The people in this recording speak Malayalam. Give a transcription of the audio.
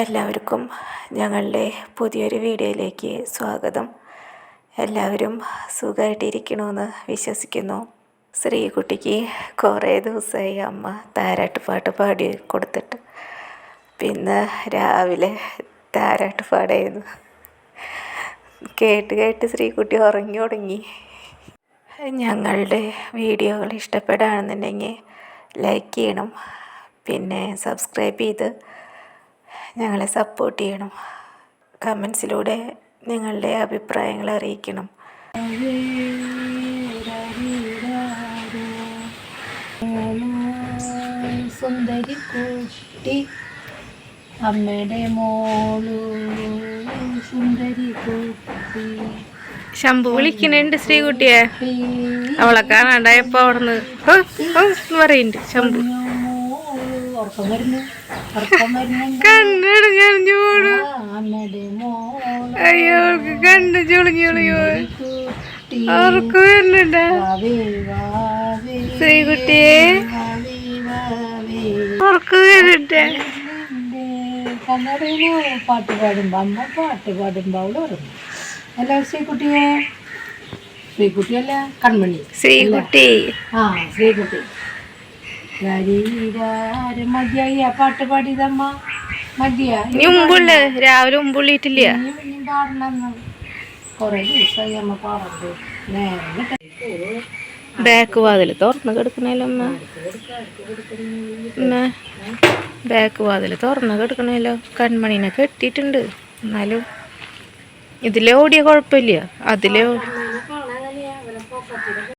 എല്ലാവർക്കും ഞങ്ങളുടെ പുതിയൊരു വീഡിയോയിലേക്ക് സ്വാഗതം. എല്ലാവരും സുഖമായിട്ടിരിക്കണമെന്ന് വിശ്വസിക്കുന്നു. ശ്രീകുട്ടിക്ക് കുറേ ദിവസമായി അമ്മ താരാട്ട് പാട്ട് പാടി കൊടുത്തിട്ട്. പിന്നെ രാവിലെ താരാട്ട് പാടായിരുന്നു. കേട്ട് കേട്ട് ശ്രീകുട്ടി ഉറങ്ങി തുടങ്ങി ഞങ്ങളുടെ വീഡിയോകൾ ഇഷ്ടപ്പെടുകയാണെന്നുണ്ടെങ്കിൽ ലൈക്ക് ചെയ്യണം. പിന്നെ സബ്സ്ക്രൈബ് ചെയ്ത് ഞങ്ങളെ സപ്പോർട്ട് ചെയ്യണം. കമൻസിലൂടെ നിങ്ങളുടെ അഭിപ്രായങ്ങൾ അറിയിക്കണം. സുന്ദരി കുട്ടി അമ്മയുടെ മോളു സുന്ദരി കുട്ടി. ശംഭു വിളിക്കുന്നുണ്ട് ശ്രീകുട്ടിയെ. അവളെ കാണാണ്ടായപ്പോ അവിടുന്ന്. പറയുന്നുണ്ട് ശംഭു. ഉറക്കം വരുന്നു. ഉറക്കം വരുന്നുണ്ട്. അമ്മയുടെ കണ്ണ് ചുളിഞ്ഞു അവർക്ക് വരുന്നുണ്ട്. ശ്രീകുട്ടിയെ. അവർക്ക് വരുന്നുണ്ട്. പാട്ട് പാടുമ്പോ അമ്മ പാട്ട് പാടുമ്പോ അവൾ പറഞ്ഞു അല്ല ശ്രീകുട്ടിയെ? ശ്രീകുട്ടിയല്ല കൺമണി. ശ്രീകുട്ടി. ആ ശ്രീകുട്ടി. മതിയായി ആ പാട്ട് പാടിയതമ്മ. മതിയാ. ഇനി ഉമ്പുള്ള? രാവിലെ കിട്ട- ബാക്ക് വാതിൽ തുറന്ന് കിടക്കണല്ലോ അമ്മ അമ്മ ബാക്ക് വാതിൽ തുറന്ന് കിടക്കണല്ലോ കൺമണീനെ കെട്ടിയിട്ടുണ്ട്. എന്നാലും ഇതിലെ ഓടിയ കുഴപ്പമില്ല. അതിലെ